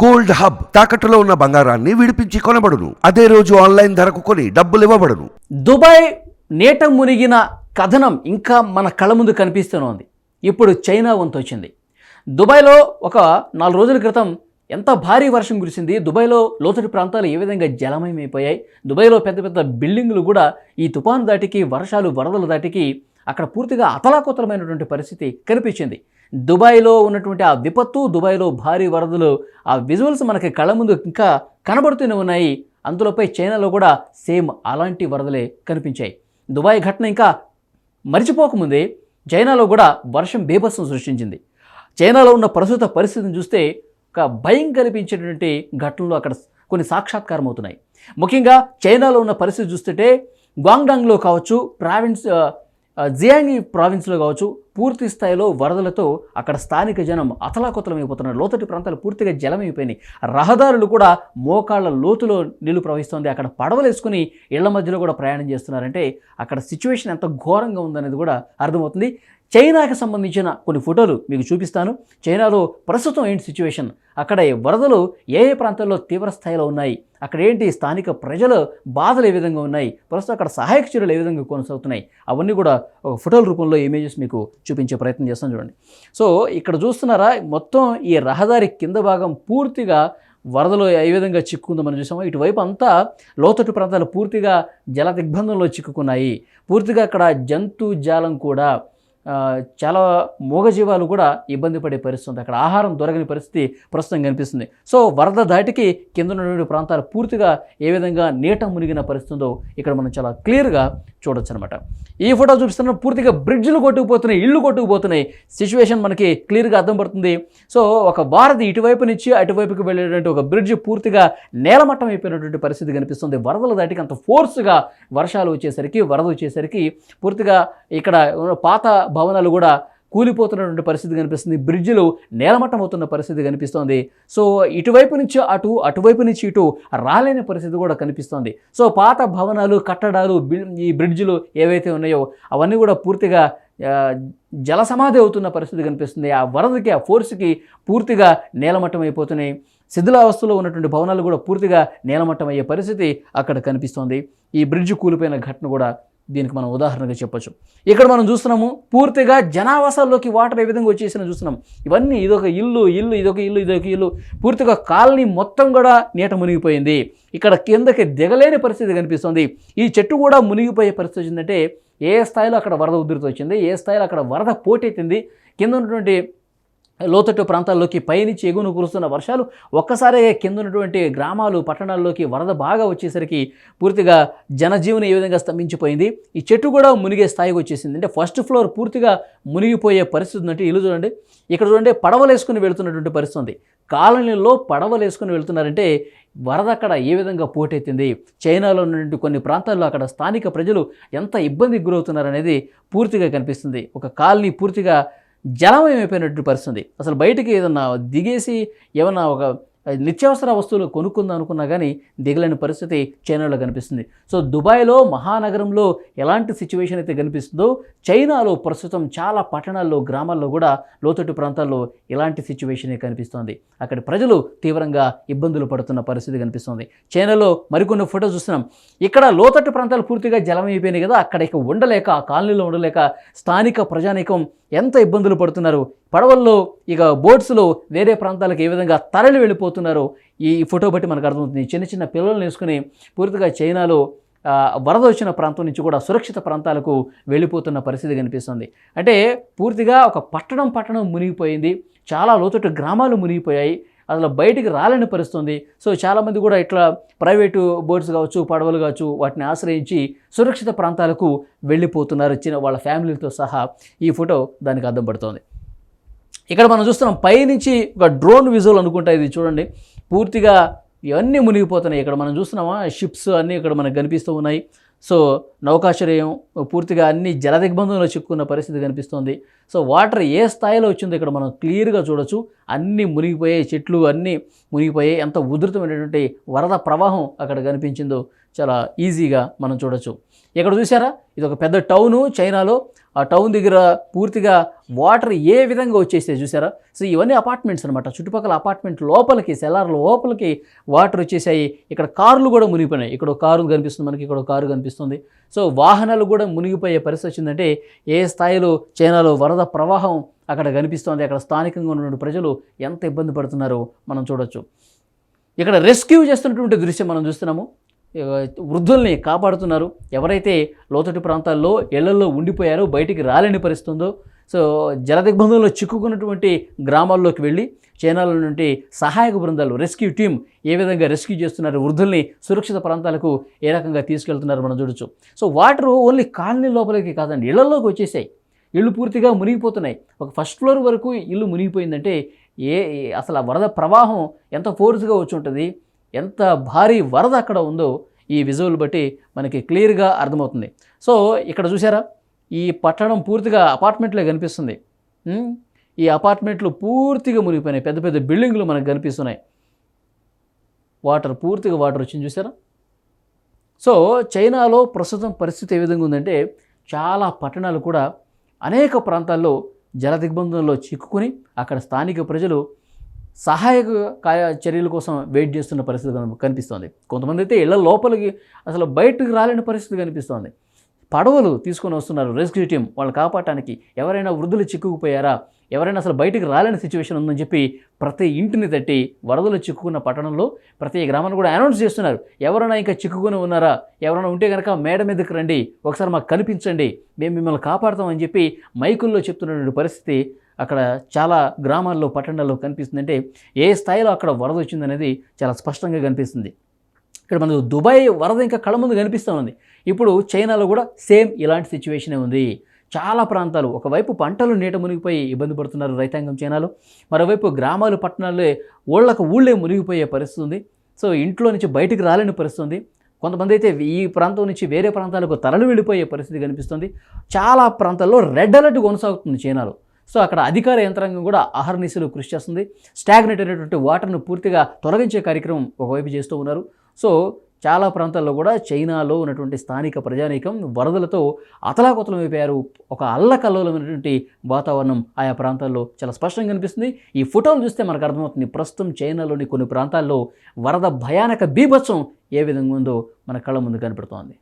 Gold hub తాకట్టులో ఉన్న బంగారాన్ని విడిపించి కొనబడును. అదే రోజు ఆన్లైన్ ధరకు కొని డబ్బులు ఇవ్వబడును. దుబాయ్ నేట మునిగిన కథనం ఇంకా మన కళ్ళ ముందు కనిపిస్తూనే ఉంది ఇప్పుడు చైనా వంతు వచ్చింది దుబాయ్లో ఒక నాలుగు రోజుల క్రితం ఎంత భారీ వర్షం కురిసింది దుబాయ్లో లోతటి ప్రాంతాలు ఏ విధంగా జలమయమైపోయాయి దుబాయ్లో పెద్ద పెద్ద బిల్డింగులు కూడా ఈ తుఫాను దాటికి వర్షాలు వరదలు దాటికి అక్కడ పూర్తిగా అతలాకుతలమైనటువంటి పరిస్థితి కనిపించింది. దుబాయ్లో ఉన్నటువంటి ఆ విపత్తు దుబాయ్లో భారీ వరదలు ఆ విజువల్స్ మనకి కళ్ళ ముందు ఇంకా కనబడుతూనే ఉన్నాయి. అందులోపై చైనాలో కూడా సేమ్ అలాంటి వరదలే కనిపించాయి. దుబాయ్ ఘటన ఇంకా మరిచిపోకముందే చైనాలో కూడా వర్షం బీభత్సం సృష్టించింది. చైనాలో ఉన్న ప్రస్తుత పరిస్థితిని చూస్తే ఒక భయం కల్పించేటువంటి ఘటనలు అక్కడ కొన్ని సాక్షాత్కారం అవుతున్నాయి ముఖ్యంగా చైనాలో ఉన్న పరిస్థితి చూస్తుంటే గ్వాంగ్డాంగ్లో కావచ్చు ప్రావిన్స్ జియాంగి ప్రావిన్స్లో కావచ్చు పూర్తి స్థాయిలో వరదలతో అక్కడ స్థానిక జనం అతలాకుతలమైపోతున్నారు. లోతటి ప్రాంతాలు పూర్తిగా జలమైపోయినాయి. రహదారులు కూడా మోకాళ్ళ లోతులో నీళ్ళు ప్రవహిస్తోంది. అక్కడ పడవలు వేసుకుని ఇళ్ళ మధ్యలో కూడా ప్రయాణం చేస్తున్నారంటే అక్కడ సిచ్యువేషన్ ఎంత ఘోరంగా ఉందనేది కూడా అర్థమవుతుంది. చైనాకి సంబంధించిన కొన్ని ఫోటోలు మీకు చూపిస్తాను. చైనాలో ప్రస్తుతం ఏంటి సిచ్యువేషన్ అక్కడ ఈ వరదలు ఏ ఏ ప్రాంతాల్లో తీవ్ర స్థాయిలో ఉన్నాయి? అక్కడ ఏంటి స్థానిక ప్రజల బాధలు ఏ విధంగా ఉన్నాయి? ప్రస్తుతం అక్కడ సహాయక చర్యలు ఏ విధంగా కొనసాగుతున్నాయి? అవన్నీ కూడా ఒక ఫోటోల రూపంలో ఇమేజెస్ మీకు చూపించే ప్రయత్నం చేస్తాను చూడండి. సో ఇక్కడ చూస్తున్నారా మొత్తం ఈ రహదారి కింద భాగం పూర్తిగా వరదలో ఏ విధంగా చిక్కుందో మనం చూసామో? ఇటువైపు అంతా లోతట్టు ప్రాంతాలు పూర్తిగా జల దిగ్బంధంలో చిక్కుకున్నాయి. పూర్తిగా అక్కడ జంతు జాలం కూడా చాలా మూగజీవాలు కూడా ఇబ్బంది పడే పరిస్థితి ఉంది. అక్కడ ఆహారం దొరకని పరిస్థితి ప్రస్తుతం కనిపిస్తుంది. సో వరద దాటికి కింద ఉన్నటువంటి ప్రాంతాలు పూర్తిగా ఏ విధంగా నీట మునిగిన పరిస్థితుందో ఇక్కడ మనం చాలా క్లియర్గా చూడొచ్చు అనమాట ఈ ఫోటో చూపిస్తున్న పూర్తిగా బ్రిడ్జ్లు కొట్టుకుపోతున్నాయి ఇళ్ళు కొట్టుకుపోతున్నాయి. సిచ్యువేషన్ మనకి క్లియర్గా అర్థం పడుతుంది. సో ఒక వారధి ఇటువైపు నుంచి అటువైపుకి వెళ్ళేటువంటి ఒక బ్రిడ్జ్ పూర్తిగా నేలమట్టం అయిపోయినటువంటి పరిస్థితి కనిపిస్తుంది. వరదల దాటికి అంత ఫోర్స్గా వర్షాలు వచ్చేసరికి వరద వచ్చేసరికి పూర్తిగా ఇక్కడ పాత భవనాలు కూడా కూలిపోతున్నటువంటి పరిస్థితి కనిపిస్తుంది. బ్రిడ్జిలు నేలమట్టం అవుతున్న పరిస్థితి కనిపిస్తోంది. సో ఇటువైపు నుంచి అటు అటువైపు నుంచి ఇటు రాలేని పరిస్థితి కూడా కనిపిస్తోంది. సో పాత భవనాలు కట్టడాలు ఈ బ్రిడ్జిలు ఏవైతే ఉన్నాయో అవన్నీ కూడా పూర్తిగా జలసమాధి జల సమాధి అవుతున్న పరిస్థితి కనిపిస్తుంది. ఆ వరదకి ఆ ఫోర్స్కి పూర్తిగా నేలమట్టం అయిపోతున్నాయి. శిథిలావస్థలో ఉన్నటువంటి భవనాలు కూడా పూర్తిగా నేలమట్టం అయ్యే పరిస్థితి అక్కడ కనిపిస్తోంది. ఈ బ్రిడ్జ్ కూలిపోయిన ఘటన కూడా దీనికి మనం ఉదాహరణగా చెప్పొచ్చు. ఇక్కడ మనం చూస్తున్నాము పూర్తిగా జనావాసాల్లోకి వాటర్ ఏ విధంగా వచ్చేసిన చూస్తున్నాం. ఇవన్నీ ఇదొక ఇల్లు ఇల్లు ఇదొక ఇల్లు ఇదొక ఇల్లు. పూర్తిగా కాలనీ మొత్తం కూడా నీట మునిగిపోయింది. ఇక్కడ కిందకి దిగలేని పరిస్థితి కనిపిస్తుంది. ఈ చెట్టు కూడా మునిగిపోయే పరిస్థితి వచ్చిందంటే ఏ స్థాయిలో అక్కడ వరద ఉధృతి వచ్చింది? ఏ స్థాయిలో అక్కడ వరద పోటెత్తింది? కింద ఉన్నటువంటి లోతట్టు ప్రాంతాల్లోకి పైనుంచి ఎగువను కురుస్తున్న వర్షాలు ఒక్కసారే కింద ఉన్నటువంటి గ్రామాలు పట్టణాల్లోకి వరద బాగా వచ్చేసరికి పూర్తిగా జనజీవనం ఏ విధంగా స్తంభించిపోయింది? ఈ చెట్టు కూడా మునిగే స్థాయికి వచ్చేసింది. అంటే ఫస్ట్ ఫ్లోర్ పూర్తిగా మునిగిపోయే పరిస్థితి ఉందంటే ఇల్లు చూడండి. ఇక్కడ చూడండి పడవలు వేసుకుని వెళుతున్నటువంటి పరిస్థితి ఉంది. కాలనీల్లో పడవలు వేసుకుని వెళ్తున్నారంటే వరద అక్కడ ఏ విధంగా పోటెత్తింది? చైనాలో ఉన్నటువంటి కొన్ని ప్రాంతాల్లో అక్కడ స్థానిక ప్రజలు ఎంత ఇబ్బందికి గురవుతున్నారనేది పూర్తిగా కనిపిస్తుంది. ఒక కాలనీ పూర్తిగా జలమయమైపోయినట్టు పరిస్థితి అసలు బయటికి ఏదన్నా దిగేసి ఏమన్నా ఒక నిత్యావసర వస్తువులు కొనుక్కుందాం అనుకున్నా కానీ దిగలేని పరిస్థితి చైనాలో కనిపిస్తుంది. సో దుబాయ్లో మహానగరంలో ఎలాంటి సిచ్యువేషన్ అయితే కనిపిస్తుందో చైనాలో ప్రస్తుతం చాలా పట్టణాల్లో గ్రామాల్లో కూడా లోతట్టు ప్రాంతాల్లో ఇలాంటి సిచ్యువేషనే కనిపిస్తోంది. అక్కడ ప్రజలు తీవ్రంగా ఇబ్బందులు పడుతున్న పరిస్థితి కనిపిస్తోంది. చైనాలో మరికొన్ని ఫోటో చూస్తున్నాం. ఇక్కడ లోతట్టు ప్రాంతాలు పూర్తిగా జలమైపోయినాయి కదా అక్కడ ఇక ఉండలేక ఆ కాలనీలో ఉండలేక స్థానిక ప్రజానీకం ఎంత ఇబ్బందులు పడుతున్నారు? పడవల్లో ఇక బోట్స్లో వేరే ప్రాంతాలకు ఏ విధంగా తరలి వెళ్ళిపోతున్నారో? ఈ ఫోటో బట్టి మనకు అర్థమవుతుంది. చిన్న చిన్న పిల్లలు వేసుకుని పూర్తిగా చైనాలో వరద వచ్చిన ప్రాంతం నుంచి కూడా సురక్షిత ప్రాంతాలకు వెళ్ళిపోతున్న పరిస్థితి కనిపిస్తుంది. అంటే పూర్తిగా ఒక పట్టణం పట్టణం మునిగిపోయింది. చాలా లోతట్టు గ్రామాలు మునిగిపోయాయి. అసలు బయటికి రాలేని పరిస్థితుంది. సో చాలామంది కూడా ఇట్లా ప్రైవేటు బోట్స్ కావచ్చు పడవలు కావచ్చు వాటిని ఆశ్రయించి సురక్షిత ప్రాంతాలకు వెళ్ళిపోతున్నారు. చిన్న వాళ్ళ ఫ్యామిలీతో సహా ఈ ఫోటో దానికి అర్థం పడుతోంది. ఇక్కడ మనం చూస్తున్నాం పైనుంచి ఒక డ్రోన్ విజువల్ అనుకుంటా ఇది చూడండి. పూర్తిగా ఇవన్నీ మునిగిపోతున్నాయి. ఇక్కడ మనం చూస్తున్నామా షిప్స్ అన్నీ ఇక్కడ మనకు కనిపిస్తూ ఉన్నాయి. సో నౌకాశ్రయం పూర్తిగా అన్ని జలదిగ్బంధంలో చిక్కున్న పరిస్థితి కనిపిస్తోంది. సో వాటర్ ఏ స్థాయిలో వచ్చిందో ఇక్కడ మనం క్లియర్గా చూడొచ్చు. అన్నీ మునిగిపోయాయి చెట్లు అన్నీ మునిగిపోయాయి ఎంత ఉధృతమైనటువంటి వరద ప్రవాహం అక్కడ కనిపించిందో చాలా ఈజీగా మనం చూడొచ్చు. ఇక్కడ చూసారా ఇది ఒక పెద్ద టౌను చైనాలో. ఆ టౌన్ దగ్గర పూర్తిగా వాటర్ ఏ విధంగా వచ్చేస్తే చూసారా సో ఇవన్నీ అపార్ట్మెంట్స్ అనమాట చుట్టుపక్కల అపార్ట్మెంట్ లోపలికి సెలార్ లోపలికి వాటర్ వచ్చేసాయి. ఇక్కడ కార్లు కూడా మునిగిపోయినాయి. ఇక్కడ కారు కనిపిస్తుంది మనకి ఇక్కడ కారు కనిపిస్తుంది. సో వాహనాలు కూడా మునిగిపోయే పరిస్థితి వచ్చిందంటే ఏ స్థాయిలో చైనాలో వరద ప్రవాహం అక్కడ కనిపిస్తోంది. అక్కడ స్థానికంగా ఉన్నటువంటి ప్రజలు ఎంత ఇబ్బంది పడుతున్నారో మనం చూడొచ్చు. ఇక్కడ రెస్క్యూ చేస్తున్నటువంటి దృశ్యం మనం చూస్తున్నాము. వృద్ధుల్ని కాపాడుతున్నారు. ఎవరైతే లోతటి ప్రాంతాల్లో ఇళ్ళలో ఉండిపోయారో బయటికి రాలేని పరిస్థితి సో జలదిగ్బంధంలో చిక్కుకున్నటువంటి గ్రామాల్లోకి వెళ్ళి చైనాలో నుండి సహాయక బృందాలు రెస్క్యూ టీం ఏ విధంగా రెస్క్యూ చేస్తున్నారు వృద్ధుల్ని సురక్షిత ప్రాంతాలకు ఏ రకంగా తీసుకెళ్తున్నారు మనం చూడొచ్చు. సో వాటర్ ఓన్లీ కాలనీ లోపలికి కాదండి ఇళ్ళలోకి వచ్చేసాయి. ఇళ్ళు పూర్తిగా మునిగిపోతున్నాయి. ఒక ఫస్ట్ ఫ్లోర్ వరకు ఇల్లు మునిగిపోయిందంటే ఏ అసలు ఆ వరద ప్రవాహం ఎంత ఫోర్స్గా వచ్చి ఉంటుంది ఎంత భారీ వరద అక్కడ ఉందో ఈ విజువల్ బట్టి మనకి క్లియర్గా అర్థమవుతుంది. సో ఇక్కడ చూసారా ఈ పట్టణం పూర్తిగా అపార్ట్మెంట్లే కనిపిస్తుంది. ఈ అపార్ట్మెంట్లు పూర్తిగా మునిగిపోయినాయి. పెద్ద పెద్ద బిల్డింగ్లు మనకు కనిపిస్తున్నాయి. వాటర్ పూర్తిగా వాటర్ వచ్చింది చూసారా సో చైనాలో ప్రస్తుతం పరిస్థితి ఏ విధంగా ఉందంటే చాలా పట్టణాలు కూడా అనేక ప్రాంతాల్లో జల దిగ్బంధంలో చిక్కుకుని అక్కడ స్థానిక ప్రజలు సహాయక కార్య చర్యల కోసం వెయిట్ చేస్తున్న పరిస్థితి కనిపిస్తోంది. కొంతమంది అయితే ఇళ్ళ లోపలికి అసలు బయటకు రాలేని పరిస్థితి కనిపిస్తోంది. పడవలు తీసుకొని వస్తున్నారు రెస్క్యూ టీం వాళ్ళు కాపాడటానికి ఎవరైనా వృద్ధులు చిక్కుకుపోయారా? ఎవరైనా అసలు బయటకు రాలేని సిచ్యువేషన్ ఉందని చెప్పి ప్రతి ఇంటిని తట్టి వరదలు చిక్కుకున్న పట్టణంలో ప్రతి గ్రామాన్ని కూడా అనౌన్స్ చేస్తున్నారు. ఎవరైనా ఇంకా చిక్కుకుని ఉన్నారా? ఎవరైనా ఉంటే కనుక మేడ మీదకి రండి. ఒకసారి మాకు కనిపించండి. మేము మిమ్మల్ని కాపాడతామని చెప్పి మైకుల్లో చెప్తున్నటువంటి పరిస్థితి అక్కడ చాలా గ్రామాల్లో పట్టణాల్లో కనిపిస్తుందంటే ఏ స్థాయిలో అక్కడ వరద వచ్చిందనేది చాలా స్పష్టంగా కనిపిస్తుంది. ఇక్కడ మనకు దుబాయ్ వరద ఇంకా కళ్ళ ముందు కనిపిస్తూ ఉంది. ఇప్పుడు చైనాలో కూడా సేమ్ ఇలాంటి సిచ్యువేషనే ఉంది. చాలా ప్రాంతాలు ఒకవైపు పంటలు నీట మునిగిపోయి ఇబ్బంది పడుతున్నారు రైతాంగం చైనాలో మరోవైపు గ్రామాలు పట్టణాలే ఊళ్ళకు ఊళ్ళే మునిగిపోయే పరిస్థితి ఉంది. సో ఇంట్లో నుంచి బయటికి రాలేని పరిస్థితి ఉంది. కొంతమంది అయితే ఈ ప్రాంతం నుంచి వేరే ప్రాంతాలకు తరలి వెళ్ళిపోయే పరిస్థితి కనిపిస్తుంది. చాలా ప్రాంతాల్లో రెడ్ అలర్ట్ కొనసాగుతుంది చైనాలో. సో అక్కడ అధికార యంత్రాంగం కూడా అహర్నిశలు కృషి చేస్తుంది. స్టాగ్నెట్ అయినటువంటి వాటర్ను పూర్తిగా తొలగించే కార్యక్రమం ఒకవైపు చేస్తూ ఉన్నారు. సో చాలా ప్రాంతాల్లో కూడా చైనాలో ఉన్నటువంటి స్థానిక ప్రజానీకం వరదలతో అతలాకుతలం అయిపోయారు. ఒక అల్లకల్లోలమైనటువంటి వాతావరణం ఆయా ప్రాంతాల్లో చాలా స్పష్టంగా కనిపిస్తుంది. ఈ ఫోటోలు చూస్తే మనకు అర్థమవుతుంది ప్రస్తుతం చైనాలోని కొన్ని ప్రాంతాల్లో వరద భయానక బీభత్సం ఏ విధంగా ఉందో మన కళ్ళ ముందు కనపడుతోంది.